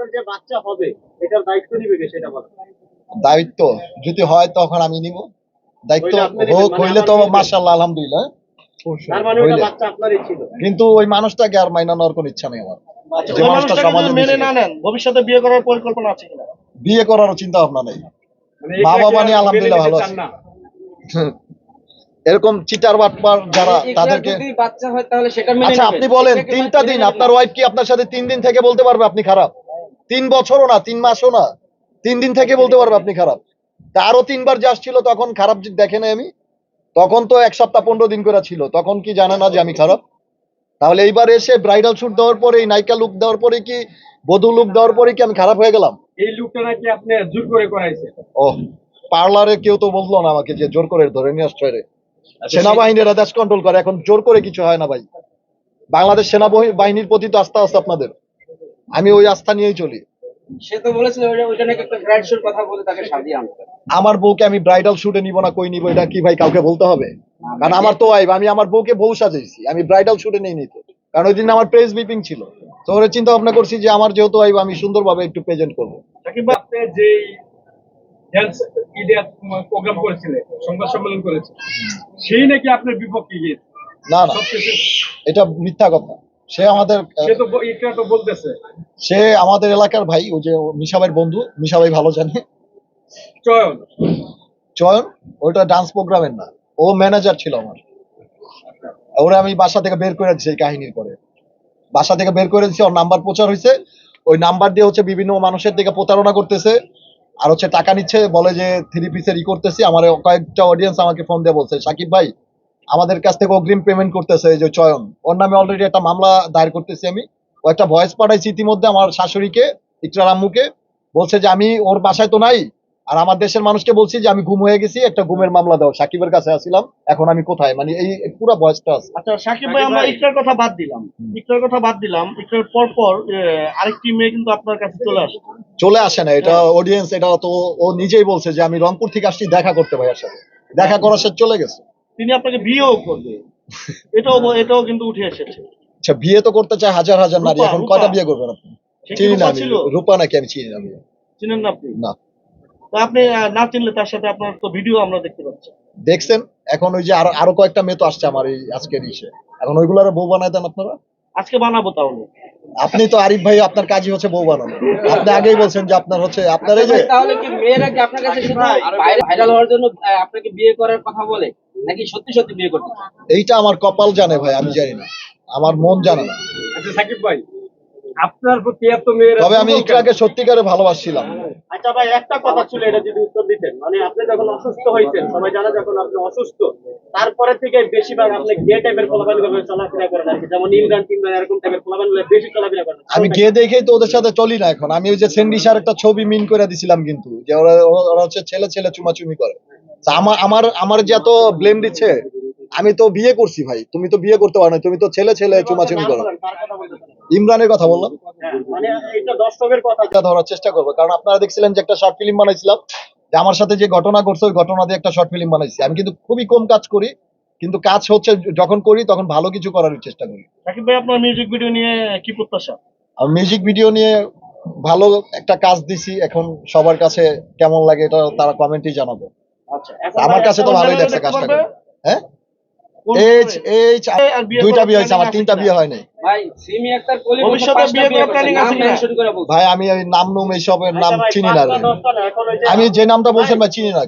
আপনার যে বাচ্চা হবে এটার দায়িত্ব নিবে কে সেটা বলেন দায়িত্ব যদি হয় তখন আমি নিব। দায়িত্ব হোক মানে হইলে তো। মার্শাল্লাহ আলহামদুলিল্লাহ। তার মানে ওটা হইলে। বাচ্চা আপনারই ছিল। কিন্তু ওই মানুষটাকে আর মাইনা নেওয়ার কোনো ইচ্ছা নেই আমার। আচ্ছা, যে মানুষটা সমাজে মেনে না নেন ভবিষ্যতে বিয়ে করার পরিকল্পনা আছে কিনা? বিয়ে করারও চিন্তা ভাবনা নেই। মানে মা বাবা নিয়ে আলহামদুলিল্লাহ ভালো আছে। এরকম চিটার বাটপার যারা তাদেরকে বাচ্চা হয় তাহলে সেটা মেনে আচ্ছা আপনি বলেন তিনটা দিন আপনার ওয়াইফ কি আপনার সাথে তিন দিন থেকে বলতে পারবে আপনি খারাপ? তিন বছরও না তিন মাসও না তিন দিন থেকে বলতে পারবে আপনি খারাপ। তা আরও তিনবার যে আসছিল তখন খারাপ দেখে নাই আমি। তখন তো এক সপ্তাহ পনেরো দিন করে ছিল তখন কি জানে না যে আমি খারাপ। তাহলে এইবার এসে ব্রাইডাল শুট দেওয়ার পরে এই নায়িকা লুক দেওয়ার পরে কি বধূ লুক দেওয়ার পরে কি আমি খারাপ হয়ে গেলাম? এই লুকটা নাকি আপনি জোর করে করাইছে। ও পার্লারে কেউ তো বলল না আমাকে যে জোর করে ধরে নিয়ে আসছে রে। সেনাবাহিনীরা দেশ কন্ট্রোল করে এখন জোর করে কিছু হয় না ভাই। বাংলাদেশ সেনাবাহিনী বাহিনীর প্রতি তো আস্থা আছে আপনাদের। আমি ওই আস্থা নিয়েই চলি। সে তো বলেছিল ওইটা ওইটা নাকি একটা ব্রাইড শোর কথা বলে তাকে সাজিয়ে আনতে। আমার বউকে আমি ব্রাইডাল শুটে নিব না কই নিব এটা কি ভাই কাউকে বলতে হবে? কারণ আমার তো ওয়াইফ আমি আমার বউকে বউ সাজাইছি আমি ব্রাইডাল শুটে নেই নিত কারণ ওই দিন আমার প্রেস বিপিং ছিল। তো ওরা চিন্তা ভাবনা করছি যে আমার যেহেতু ওয়াইফ আমি সুন্দরভাবে একটু প্রেজেন্ট করব। সাকিব আপনি যে হেলথ ইন্ডিয়া প্রোগ্রাম করেছিলেন সংবাদ সম্মেলন করেছে সেই নাকি আপনার বিপক্ষে গিয়েছে? না না। এটা মিথ্যা কথা। সে আমাদের সে আমাদের এলাকার ভাই ওই যে মিশা ভাইয়ের বন্ধু মিশা ভাই ভালো জানে। চয়ন। চয়ন ওইটা ডান্স প্রোগ্রামের না। ও ম্যানেজার ছিল আমার। ওরা আমি বাসা থেকে বের করে দিচ্ছি এই কাহিনীর পরে। বাসা থেকে বের করে দিচ্ছি ওর নাম্বার প্রচার হয়েছে ওই নাম্বার দিয়ে হচ্ছে বিভিন্ন মানুষের থেকে প্রতারণা করতেছে। আর হচ্ছে টাকা নিচ্ছে বলে যে থ্রি পিসের ই করতেছি। আমার কয়েকটা অডিয়েন্স আমাকে ফোন দিয়ে বলছে সাকিব ভাই আমাদের কাছ থেকে অগ্রিম পেমেন্ট করতেছে যে চয়ন। ওর নামে অলরেডি একটা মামলা দায়ের করতেছি আমি। ও একটা ভয়েস পাঠাইছি ইতিমধ্যে আমার শাশুড়িকে ইকরার আম্মুকে। বলছে যে আমি ওর বাসায় তো নাই। আর আমার দেশের মানুষকে বলছি যে আমি গুম হয়ে গেছি একটা গুমের মামলা দাও। সাকিবের কাছে আসছিলাম এখন আমি কোথায়? মানে এই পুরো ভয়েসটা আছে। আচ্ছা সাকিব ভাই আমরা ইকরার কথা বাদ দিলাম। ইকরার কথা বাদ দিলাম। ইকরার পর পর আরেকটি মেয়ে কিন্তু আপনার কাছে চলে আসে। চলে আসে না। এটা অডিয়েন্স এটা তো ও নিজেই বলছে যে আমি রংপুর থেকে আসছি দেখা করতে ভাই আসলে দেখা করার সাথে চলে গেছে। তিনি আপনাকে বিয়েও করবে। এটাও এটাও কিন্তু উঠে এসেছে। আচ্ছা বিয়ে তো করতে চায় হাজার হাজার নারী। এখন। কয়টা বিয়ে করবেন আপনি? চিনি না রূপা আমি। ছিল? রূপা নাকি আমি চিনি না চিনেন না আপনি? না। তো আপনি না চিনলে তার সাথে আপনার তো ভিডিও আমরা দেখতে পাচ্ছি। দেখছেন? এখন ওই যে আরও আরও কয়েকটা মেয়ে তো আসছে আমার এই আজকের ইসে। এখন ওইগুলার বউ বানায় দেন আপনারা? আজকে বানাবো তাহলে। আপনি তো আরিফ ভাই আপনার কাজই হচ্ছে বউ বানানো। আপনি আগেই বলছেন যে আপনার হচ্ছে আপনার এই যে তাহলে কি মেয়েরা কি আপনার কাছে শুধু ভাইরাল হওয়ার জন্য আপনাকে বিয়ে করার কথা বলে? নাকি সত্যি সত্যি বিয়ে করতে এইটা আমার কপাল জানে ভাই আমি জানি না। আমার মন জানে না। আচ্ছা সাকিব ভাই আপনার প্রতি এত মেয়েরা তবে আমি ইকরাকে সত্যিকারে ভালোবাসছিলাম। আচ্ছা ভাই একটা কথা ছিল এটা যদি উত্তর দিতেন। মানে আপনি যখন অসুস্থ হয়েছেন সবাই জানে যখন আপনি অসুস্থ তারপরে থেকে বেশিরভাগ আপনি গে টাইপের ফলাফল চলাফেরা করেন আর কি। যেমন ইমরান টিমরান এরকম টাইপের ফলাফল বেশি চলাফেরা করেন। আমি গিয়ে দেখেই তো ওদের সাথে চলি না এখন। আমি ওই যে সেন্ডিসার একটা ছবি মিন করে দিছিলাম কিন্তু যে ওরা ওরা হচ্ছে ছেলে ছেলে চুমাচুমি করে। আমার আমার আমার যে এত ব্লেম দিচ্ছে আমি তো বিয়ে করছি ভাই তুমি তো বিয়ে করতে পারো না তুমি তো ছেলে ছেলে চুমাচুমি করো। ইমরানের কথা বললাম। ধরার চেষ্টা করব কারণ আপনারা দেখছিলেন যে একটা শর্ট ফিল্ম বানাইছিলাম যে আমার সাথে যে ঘটনা ঘটছে ওই ঘটনা দিয়ে একটা শর্ট ফিল্ম বানাইছি। আমি কিন্তু খুবই কম কাজ করি কিন্তু কাজ হচ্ছে যখন করি তখন ভালো কিছু করার চেষ্টা করি। সাকিব ভাই আপনার মিউজিক ভিডিও নিয়ে কি প্রত্যাশা? মিউজিক ভিডিও নিয়ে ভালো একটা কাজ দিছি এখন সবার কাছে কেমন লাগে এটা তারা কমেন্টই জানাবে। আমার কাছে তো ভালোই লাগছে কাজটা করে হ্যাঁ? এইচ এইচ আর দুইটা বিয়ে হয়েছে আমার তিনটা বিয়ে হয় নাই ভাই সিমি আক্তার কলি ভবিষ্যতে বিয়ে করার planning আছে কিনা? করে বলছে। ভাই আমি ওই নাম নুম এইসবের নাম আচ্ছা চিনি না আমি যে নামটা বলছেন ভাই চিনি না